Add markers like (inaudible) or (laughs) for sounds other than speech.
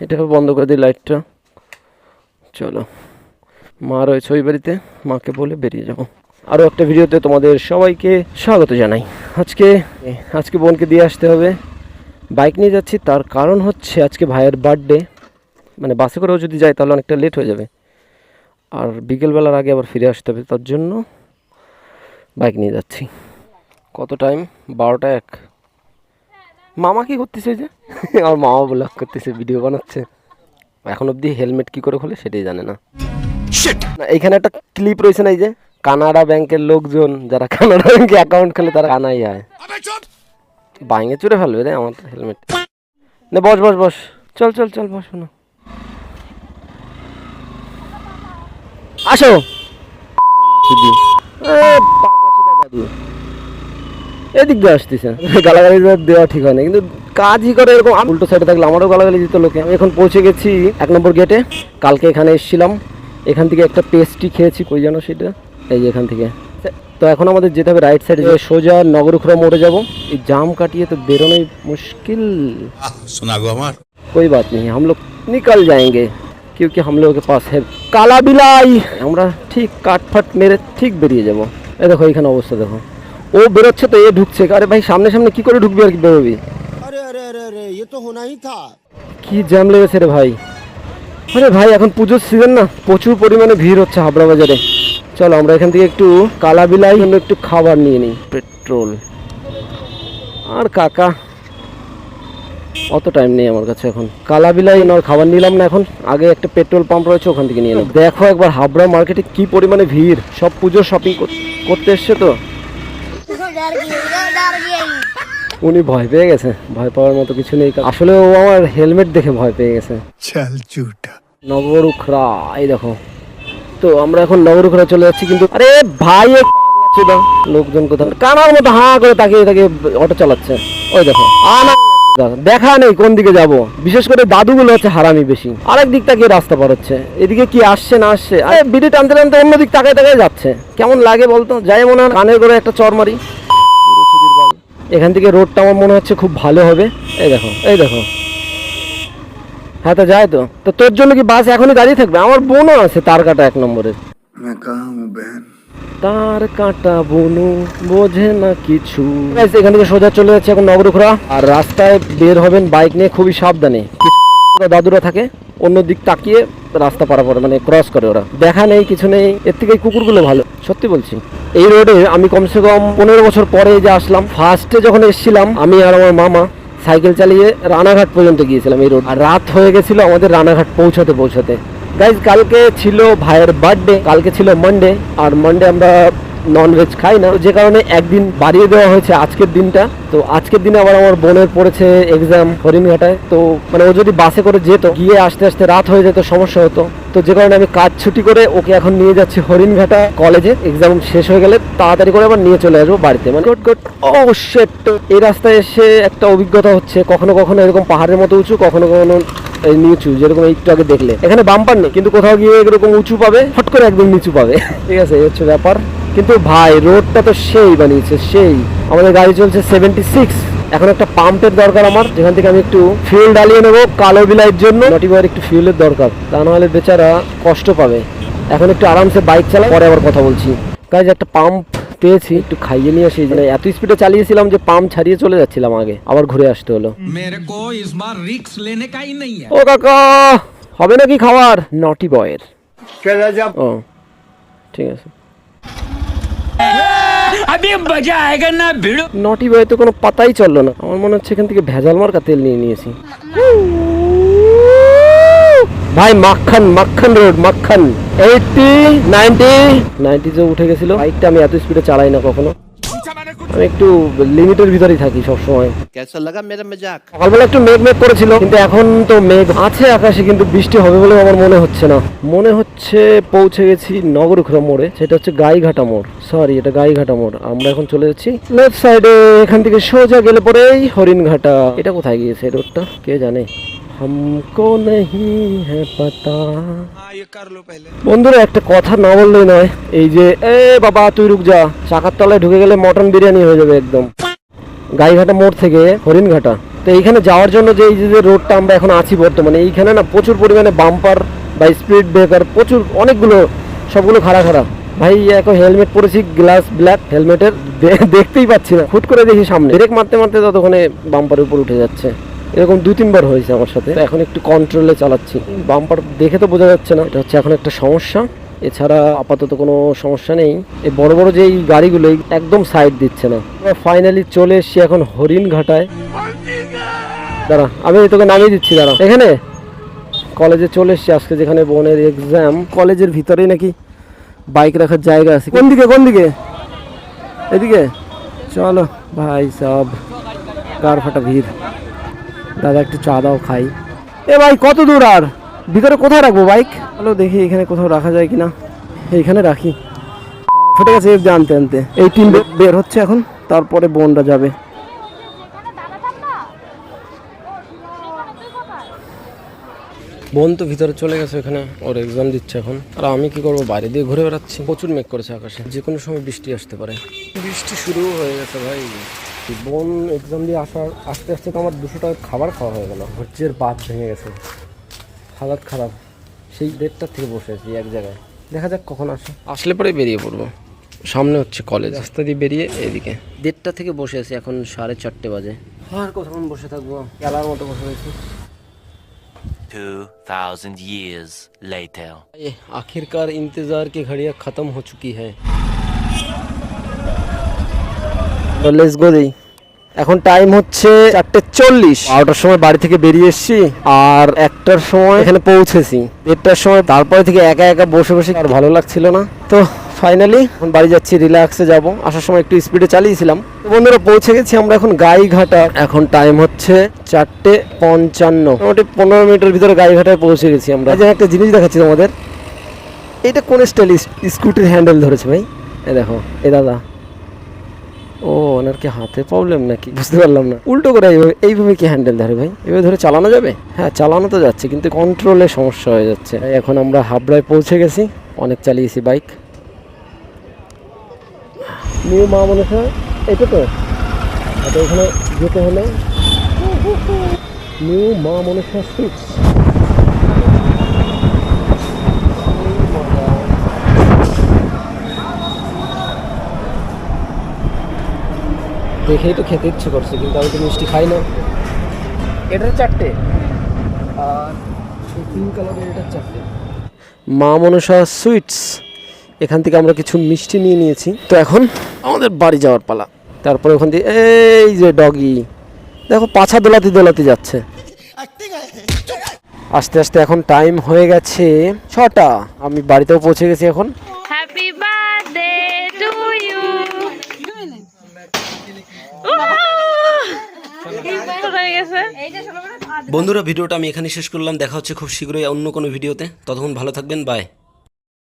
এটাকে বন্ধ করে দিই লাইটটা। চলো। মা রয়েছে ওই বাড়িতে, মাকে বলে বেরিয়ে যাব। আরও একটা ভিডিওতে তোমাদের সবাইকে স্বাগত জানাই। আজকে আজকে বোনকে দিয়ে আসতে হবে। বাইক নিয়ে যাচ্ছি, তার কারণ হচ্ছে আজকে ভাইয়ের বার্থডে। মানে বাসে করেও যদি যাই, তাহলে অনেকটা লেট হয়ে যাবে। আর বিকেলবেলার আগে আবার ফিরে আসতে হবে, তার জন্য বাইক নিয়ে যাচ্ছি। কত টাইম? বারোটা এক। মামা কি করতেছে যে? (laughs) আমার মামা ব্লগ করতেছে ভিডিও বানাচ্ছে। এখন অবধি হেলমেট কি করে খোলে সেটাই জানে না। না এইখানে একটা ক্লিপ রয়েছে না এই যে? কানাডা ব্যাংকের লোকজন যারা কানাডা ব্যাংকে অ্যাকাউন্ট খোলে তারা কানাই হয় বাইঙে চুরে ফেলবে রে আমার হেলমেট নে বস বস বস। চল চল চল বস না আসো। এদিক দিয়ে আসতেছে। গালাগালি দেওয়া ঠিক হয় না কিন্তু কাজই করে এরকম আমি উল্টো সাইডে থাকলে আমারও গালাগালি দিত লোকে আমি এখন পৌঁছে গেছি এক নম্বর গেটে কালকে এখানে এসেছিলাম এখান থেকে একটা পেস্ট্রি খেয়েছি কই জানো সেটা এই যে এখান থেকে তো এখন আমাদের যেতে হবে রাইট সাইডে সোজা নগরুখরা মোড়ে যাব এই জাম কাটিয়ে তো বেরোনোই মুশকিল आह, सुना गो हमार कोई बात नहीं हम लोग निकल जाएंगे क्योंकि हम लोगों के पास है কালা বিলাই আমরা ঠিক কাটফাট মেরে ঠিক বেরিয়ে যাব এই দেখো এখানে অবস্থা দেখো ও বেরোচ্ছে তো এ ঢুকছে আরে ভাই সামনে সামনে কি করে ঢুকবি আর কি বেরোবি अरे अरे अरे अरे ये तो होना ही था কি জ্যাম লেগেছে রে ভাই আরে ভাই এখন পুজোর সিজন না প্রচুর পরিমাণে ভিড় হচ্ছে হাবড়া বাজারে চলো আমরা এখান থেকে একটু কালা বিলাই জন্য একটু খাবার নিয়ে নিই পেট্রোল আর কাকা অত টাইম নেই আমার কাছে এখন কালা বিলাই আর খাবার নিলাম না এখন আগে একটা পেট্রোল পাম্প রয়েছে ওখান থেকে নিয়ে নেব দেখো একবার হাবড়া মার্কেটে কি পরিমাণে ভিড় সব পুজোর শপিং করতে এসছে তো (laughs) डर गई डर गई উনি ভয় পেয়ে গেছে। ভয় পাওয়ার মতো কিছু নেই। আসলে ও আমার হেলমেট দেখে ভয় পেয়ে গেছে। চাল নবরুখরা এই দেখো। তো আমরা এখন নবরুখরা চলে যাচ্ছি কিন্তু আরে ভাই লোকজন কোথাও কানার মতো হা করে তাকিয়ে তাকে অটো চালাচ্ছে। ওই দেখো আনা দেখা নেই কোন দিকে যাব। বিশেষ করে দাদুগুলো হচ্ছে হারামি বেশি। আরেক দিক তাকে রাস্তা পার হচ্ছে। এদিকে কি আসছে না আসছে? আরে বিড়ি টানতে টানতে অন্য দিক তাকায় তাকায় যাচ্ছে। কেমন লাগে বলতো? যাই মনে হয় কানের করে একটা চর মারি। এখান থেকে রোডটা আমার মনে হচ্ছে খুব ভালো হবে। এই দেখো এই দেখো। হ্যাঁ তো যায় তো। তো তোর জন্য কি বাস এখনই দাঁড়িয়ে থাকবে? আমার বোনও আছে তার কাটা এক নম্বরের। তার কাটা বনু বোঝে না কিছু। এখান থেকে সোজা চলে যাচ্ছে এখন নগরখোড়া আর রাস্তায় বের হবেন বাইক নিয়ে খুবই সাবধানে। দাদুরা থাকে। অন্য দিক তাকিয়ে রাস্তা পারাপার মানে ক্রস করে ওরা। দেখা নেই, কিছু নেই, এর থেকে কুকুরগুলো ভালো। সত্যি বলছি, এই রোডে আমি কমসে কম পনেরো বছর পরে যে আসলাম ফার্স্টে যখন এসেছিলাম, আমি আর আমার মামা সাইকেল চালিয়ে রানাঘাট পর্যন্ত গিয়েছিলাম এই রোড আর রাত হয়ে গেছিল আমাদের রানাঘাট পৌঁছাতে পৌঁছাতে। গাইজ কালকে ছিল ভাইয়ের বার্থডে কালকে ছিল মানডে আর মানডে আমরা নন ভেজ খাই না। যে কারণে একদিন বাড়িয়ে দেওয়া হয়েছে আজকের দিনটা। তো আজকের দিনে আবার আমার বোনের পড়েছে এক্সাম হরিণঘাটায়। তো মানে ও যদি বাসে করে যেত, গিয়ে আসতে আসতে রাত হয়ে যেত, সমস্যা হতো। তো যে কারণে আমি কাজ ছুটি করে ওকে এখন নিয়ে যাচ্ছি হরিণঘাটা কলেজে। এক্সাম শেষ হয়ে গেলে তাড়াতাড়ি করে আবার নিয়ে চলে আসব বাড়িতে। মানে গুড গুড ও শেট এই রাস্তায় এসে একটা অভিজ্ঞতা হচ্ছে। কখনো কখনো এরকম পাহাড়ের মতো উঁচু, কখনো কখনো নিচু, যেরকম একটু আগে দেখলে। এখানে বাম্পার নেই, কিন্তু কোথাও গিয়ে এরকম উঁচু পাবে হট করে একদম নিচু পাবে। (laughs) ঠিক আছে, এই হচ্ছে ব্যাপার। কিন্তু ভাই রোডটা তো সেই বানিয়েছে সেই। আমাদের গাড়ি চলছে সেভেন্টি সিক্স এখন একটা পাম্পের দরকার আমার যেখান থেকে আমি একটু ফিউল ডালিয়ে নেব কালো বিলাইয়ের জন্য। নটিবার একটু ফিউলের দরকার তা নাহলে বেচারা কষ্ট পাবে। এখন একটু আরামসে বাইক চালাই পরে আবার কথা বলছি। কাজ একটা পাম্প পেয়েছি একটু খাইয়ে নিয়ে আসি। মানে এত স্পিডে চালিয়েছিলাম যে পাম্প ছাড়িয়ে চলে যাচ্ছিলাম আগে আবার ঘুরে আসতে হলো। ও কাকা হবে নাকি খাবার নটি বয়ের ও ঠিক আছে। নটি বয় তো কোনো পাতাই চলল না আমার মনে হচ্ছে এখান থেকে ভেজাল মার্কা তেল নিয়ে নিয়েছি ভাই মাখন মাখন রোড মাখন এইটি নাইনটি নাইনটি যে উঠে গেছিল বাইকটা আমি এত স্পিডে চালাই না কখনো আমি একটু লিমিটের ভিতরেই থাকি সবসময়। লাগা সকালবেলা একটু মেঘ মেঘ করেছিল কিন্তু এখন তো মেঘ আছে আকাশে কিন্তু বৃষ্টি হবে বলে আমার মনে হচ্ছে না। মনে হচ্ছে পৌঁছে গেছি নগরখোলা মোড়ে সেটা হচ্ছে গাইঘাটা মোড়। সরি এটা গাইঘাটা মোড়। আমরা এখন চলে যাচ্ছি লেফট সাইডে এখান থেকে সোজা গেলে পরেই হরিণঘাটা। এটা কোথায় গিয়েছে রোডটা কে জানে? हमको नहीं है पता বন্ধুরা একটা কথা না বললেই নয় এই যে এ বাবা তুই রুক যা চাকার তলায় ঢুকে গেলে মটন বিরিয়ানি হয়ে যাবে একদম গাইঘাটা মোড় থেকে হরিণঘাটা তো এইখানে যাওয়ার জন্য যে এই যে যে রোডটা আমরা এখন আছি বর্তমানে এইখানে না প্রচুর পরিমাণে বাম্পার বা স্পিড ব্রেকার প্রচুর অনেকগুলো সবগুলো খারাপ খারাপ ভাই এখন হেলমেট পরেছি গ্লাস ব্ল্যাক হেলমেটের দেখতেই পাচ্ছি না হুট করে দেখি সামনে ব্রেক মারতে মারতে ততক্ষণে বাম্পারের উপর উঠে যাচ্ছে এরকম দু তিনবার হয়েছে আমার সাথে। এখন একটু কন্ট্রোলে চালাচ্ছি। বাম্পার দেখে তো বোঝা যাচ্ছে না। এটা হচ্ছে এখন একটা সমস্যা। এছাড়া আপাতত কোনো সমস্যা নেই। এই বড় বড় এই গাড়িগুলো একদম সাইড দিচ্ছে না। ফাইনালি চলে এসছি এখন হরিণ ঘাটায়। দাঁড়া, আমি তোকে নামিয়ে দিচ্ছি, দাঁড়া। এখানে? কলেজে চলে এসছি আজকে যেখানে বোনের এক্সাম কলেজের ভিতরেই নাকি বাইক রাখার জায়গা আছে। কোন দিকে কোন দিকে? এদিকে? চলো, ভাই সব। গার ফাটা ভিড়? দাদা একটু চা দাও খাই। এ ভাই কত দূর আর? ভিতরে কোথায় রাখব বাইক? চলো দেখি এখানে কোথাও রাখা যায় কিনা। এইখানে রাখি। ফেটে গেছে জানতে আনতে। এই টিম বের হচ্ছে এখন তারপরে বোনরা যাবে। বোন তো ভিতরে চলে গেছে এখানে ওর এক্সাম দিচ্ছে এখন। আর আমি কি করব বাইরে দিয়ে ঘুরে বেড়াচ্ছি। প্রচুর মেঘ করেছে আকাশে যে কোনো সময় বৃষ্টি আসতে পারে। বৃষ্টি শুরু হয়ে গেছে ভাই। বোন এক্সাম দিয়ে আসার আস্তে আস্তে তো আমার দুশো টাকার খাবার খাওয়া হয়ে গেল ধৈর্যের বাদ ভেঙে গেছে হালাত খারাপ সেই দেড়টার থেকে বসে আছি এক জায়গায় দেখা যাক কখন আসে আসলে পরে বেরিয়ে পড়বো সামনে হচ্ছে কলেজ রাস্তা দিয়ে বেরিয়ে এদিকে দেড়টা থেকে বসে আছি এখন সাড়ে চারটে বাজে আর কতক্ষণ বসে থাকবো খেলার মতো বসে রয়েছি 2000 years later. ये आखिरकार इंतजार की घड़ियां खत्म हो चुकी है লেটস গো এখন টাইম হচ্ছে চারটে চল্লিশ। বারোটার সময় বাড়ি থেকে বেরিয়ে এসেছি আর একটার সময় এখানে পৌঁছেছি। দেড়টার সময় তারপরে থেকে একা একা বসে বসে আর ভালো লাগছিল না। তো ফাইনালি বাড়ি যাচ্ছি রিল্যাক্সে যাব। আসার সময় একটু স্পিডে চালিয়েছিলাম। বন্ধুরা পৌঁছে গেছি আমরা এখন গাইঘাটা। এখন টাইম হচ্ছে চারটে পঞ্চান্ন। মোটামুটি পনেরো মিনিটের ভিতরে গাইঘাটায় পৌঁছে গেছি আমরা। যে একটা জিনিস দেখাচ্ছি তোমাদের। এটা কোন স্টাইল? স্কুটির হ্যান্ডেল ধরেছে ভাই। এ দেখো এ দাদা। ও, ওনার কি হাতে প্রবলেম নাকি? বুঝতে পারলাম না। উল্টো করে এইভাবে এইভাবে কি হ্যান্ডেল ধরে ভাই? এভাবে ধরে চালানো যাবে? হ্যাঁ চালানো তো যাচ্ছে, কিন্তু কন্ট্রোলে সমস্যা হয়ে যাচ্ছে। এখন আমরা হাবড়ায় পৌঁছে গেছি। অনেক চালিয়েছি বাইক নিউ মা মনে হয়, এটা তো? আচ্ছা ওখানে যেতে হলে? নিউ মা মনসা সুইটস দেখেই তো খেতে ইচ্ছে করছে, কিন্তু আমি তো মিষ্টি খাই না। এটার চারটে। আর পিঙ্ক কালারের এটার চারটে। মা মনসা সুইটস, এখান থেকে আমরা কিছু মিষ্টি নিয়ে নিয়েছি। তো এখন আমাদের বাড়ি যাওয়ার পালা। তারপরে ওখান দিয়ে, এই যে ডগি, দেখো পাছা দোলাতে দোলাতে যাচ্ছে। আস্তে আস্তে এখন টাইম হয়ে গেছে ছটা। আমি বাড়িতেও পৌঁছে গেছি এখন হ্যাপি বার্থডে টু ইউ হয়ে গেছে? বন্ধুরা ভিডিওটা আমি এখানে শেষ করলাম। দেখা হচ্ছে খুব শীঘ্রই অন্য কোনো ভিডিওতে। ততক্ষণ ভালো থাকবেন বাই